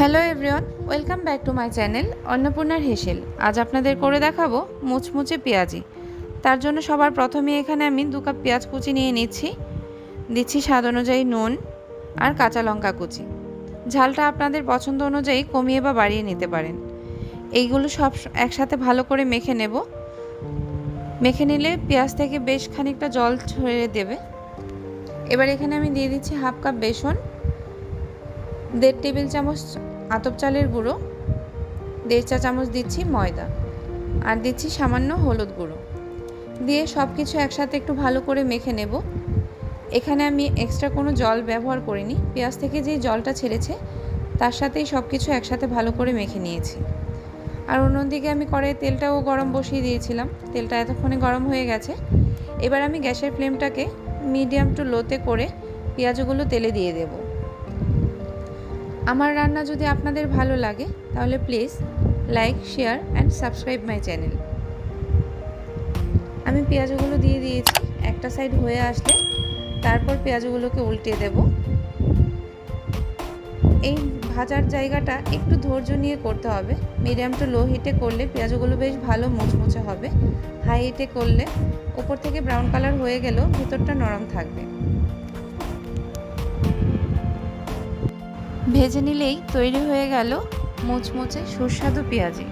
Hello everyone welcome back to my channel অন্নপূর্ণার হেসেল আজ আপনাদের করে দেখাবো মুচমুচে পেঁয়াজি। তার জন্য সবার প্রথমে এখানে আমি দু কাপ পেঁয়াজ কুচি নিয়ে নিচ্ছি। দিচ্ছি স্বাদ অনুযায়ী নুন আর কাঁচা লঙ্কা কুচি। ঝালটা আপনাদের পছন্দ অনুযায়ী কমিয়ে বা বাড়িয়ে নিতে পারেন। এইগুলো সব একসাথে ভালো করে মেখে নেব। মেখে নিলে পেঁয়াজ থেকে বেশ খানিকটা জল ছড়িয়ে দেবে। এবার এখানে আমি দিয়ে দিচ্ছি হাফ কাপ বেসন। দেড় টেবিল চামচ আতপ চালের গুঁড়ো, দেড় চা চামচ দিচ্ছি ময়দা, আর দিচ্ছি সামান্য হলুদ গুঁড়ো। দিয়ে সব কিছু একসাথে একটু ভালো করে মেখে নেব। এখানে আমি এক্সট্রা কোনো জল ব্যবহার করিনি। পেঁয়াজ থেকে যে জলটা ছেড়েছে, তার সাথেই সব কিছু একসাথে ভালো করে মেখে নিয়েছি। আর অন্যদিকে আমি কড়াই তেলটাও গরম বসিয়ে দিয়েছিলাম। তেলটা এতক্ষণে গরম হয়ে গেছে। এবার আমি গ্যাসের ফ্লেমটাকে মিডিয়াম টু লোতে করে পেঁয়াজগুলো তেলে দিয়ে দেবো। আমার রান্না যদি আপনাদের ভালো লাগে, তাহলে please like share and subscribe my channel আমি পেঁয়াজগুলো দিয়ে দিয়েছি, একটা সাইড হয়ে আসলে তারপর পেঁয়াজগুলোকে উল্টে দেব। এই ভাজার জায়গাটা একটু ধৈর্য নিয়ে করতে হবে। মিডিয়াম টু লো হিটে করলে পেঁয়াজগুলো বেশ ভালো মুচমুচে হবে। হাই হিটে করলে ওপর থেকে ব্রাউন কালার হয়ে গেলেও ভিতরটা নরম থাকবে। ভেজে নিলেই তৈরি হয়ে গেল মুচমুচে সুস্বাদু পেঁয়াজি।